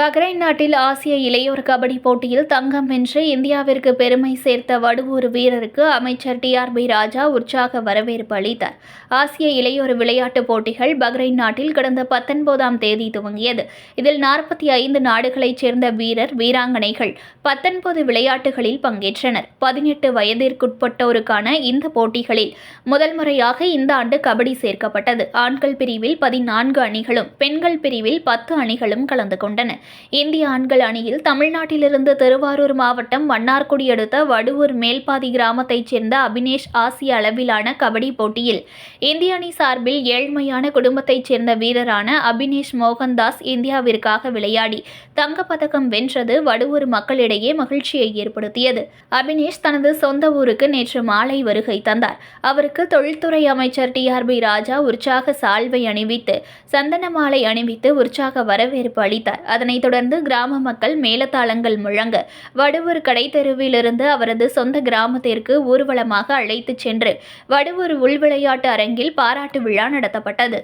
தமிழ்நாட்டில் ஆசிய இளையோர் கபடி போட்டியில் தங்கம் வென்று இந்தியாவிற்கு பெருமை சேர்த்த வடுவூர் வீரருக்கு அமைச்சர் டிஆர்பி ராஜா உற்சாக வரவேற்பு அளித்தார். ஆசிய இளையோர் விளையாட்டுப் போட்டிகள் பஹ்ரைன் நாட்டில் கடந்த பத்தொன்பதாம் தேதி துவங்கியது. இதில் நாற்பத்தி ஐந்து நாடுகளைச் சேர்ந்த வீரர் வீராங்கனைகள் பத்தொன்பது விளையாட்டுகளில் பங்கேற்றனர். பதினெட்டு வயதிற்குட்பட்டோருக்கான இந்த போட்டிகளில் முதல் முறையாக இந்த ஆண்டு கபடி சேர்க்கப்பட்டது. ஆண்கள் பிரிவில் பதினான்கு அணிகளும் பெண்கள் பிரிவில் பத்து அணிகளும் கலந்து கொண்டன. இந்திய ஆண்கள் அணியில் தமிழ்நாட்டிலிருந்து திருவாரூர் மாவட்டம் மன்னார்குடி அடுத்த வடுவூர் மேல்பாதி கிராமத்தைச் சேர்ந்த அபினேஷ் ஆசிய அளவிலான கபடி போட்டியில் இந்திய அணி சார்பில் ஏழ்மையான குடும்பத்தைச் சேர்ந்த வீரரான அபினேஷ் மோகன்தாஸ் இந்தியாவிற்காக விளையாடி தங்கப்பதக்கம் வென்றது வடுவூர் மக்களிடையே மகிழ்ச்சியை ஏற்படுத்தியது. அபினேஷ் தனது சொந்த ஊருக்கு நேற்று மாலை வருகை தந்தார். அவருக்கு தொழில்துறை அமைச்சர் டிஆர்பி ராஜா உற்சாக சால்வை அணிவித்து சந்தன மாலை அணிவித்து உற்சாக வரவேற்பு அளித்தார். அதனைத் தொடர்ந்து கிராம மக்கள் மேலதாளங்கள் முழங்க. வடுவூர் கடைத்தெருவிலிருந்து அவரது சொந்த கிராமத்திற்கு ஊர்வலமாக அழைத்துச் சென்று வடுவூர் உள்விளையாட்டு அரங்கில் பாராட்டு விழா நடத்தப்பட்டது.